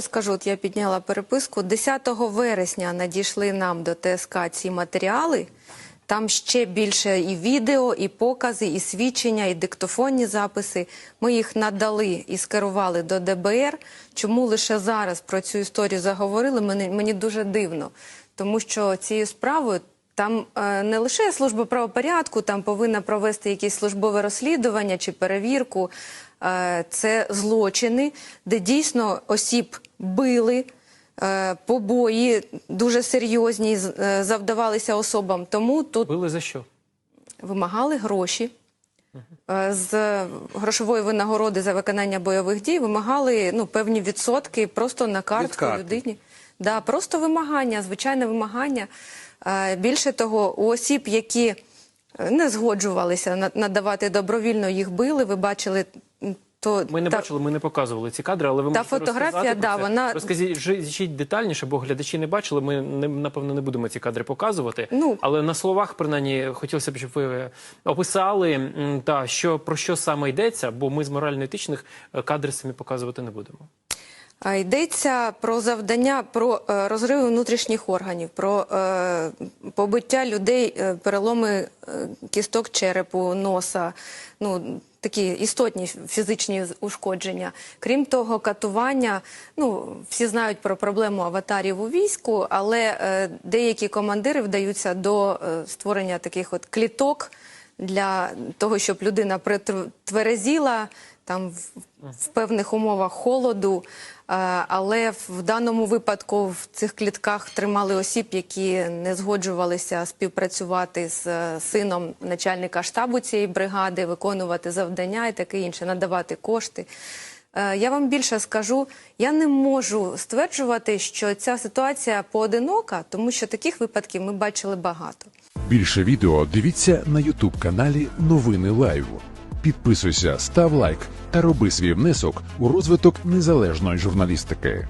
Скажу, от я підняла переписку. 10 вересня надійшли нам до ТСК ці матеріали. Там ще більше і відео, і покази, і свідчення, і диктофонні записи. Ми їх надали і скерували до ДБР. Чому лише зараз про цю історію заговорили? Мені, мені дуже дивно, тому що цією справою там е, не лише служба правопорядку, там повинна провести якесь службове розслідування чи перевірку. Е, це злочини, де дійсно осіб били. е, Побої дуже серйозні е, завдавалися особам. Тому тут Били за що? вимагали гроші е, з грошової винагороди за виконання бойових дій, вимагали ну, певні відсотки просто на картку карти. людині. Да, просто вимагання, звичайне вимагання. Е, Більше того, у осіб, які е, не згоджувалися надавати добровільно, їх били. Ви бачили то Ми не та- бачили, ми не показували ці кадри, але ви Та можете фотографія, розказати да, про це? вона- Розкажіть жіть детальніше, бо глядачі не бачили. Ми не напевно не будемо ці кадри показувати. Ну. але на словах, принаймні, хотілося б, щоб ви описали та що про що саме йдеться, бо ми з морально-етичних е, кадри самі показувати не будемо. Йдеться про завдання про е, розриви внутрішніх органів, про е, побиття людей, е, переломи кісток черепу, носа, ну такі істотні фізичні ушкодження. Крім того, катування. Ну всі знають про проблему аватарів у війську, але деякі командири вдаються до створення таких от кліток для того, щоб людина притверезіла там в, певних умовах холоду. Е, Але в даному випадку в цих клітках тримали осіб, які не згоджувалися співпрацювати з е, сином начальника штабу цієї бригади, виконувати завдання і таке інше, надавати кошти. Е, Я вам більше скажу, я не можу стверджувати, що ця ситуація поодинока, тому що таких випадків ми бачили багато. Більше відео дивіться на Ютуб каналі Новини Лайв. Підписуйся, став лайк та роби свій внесок у розвиток незалежної журналістики.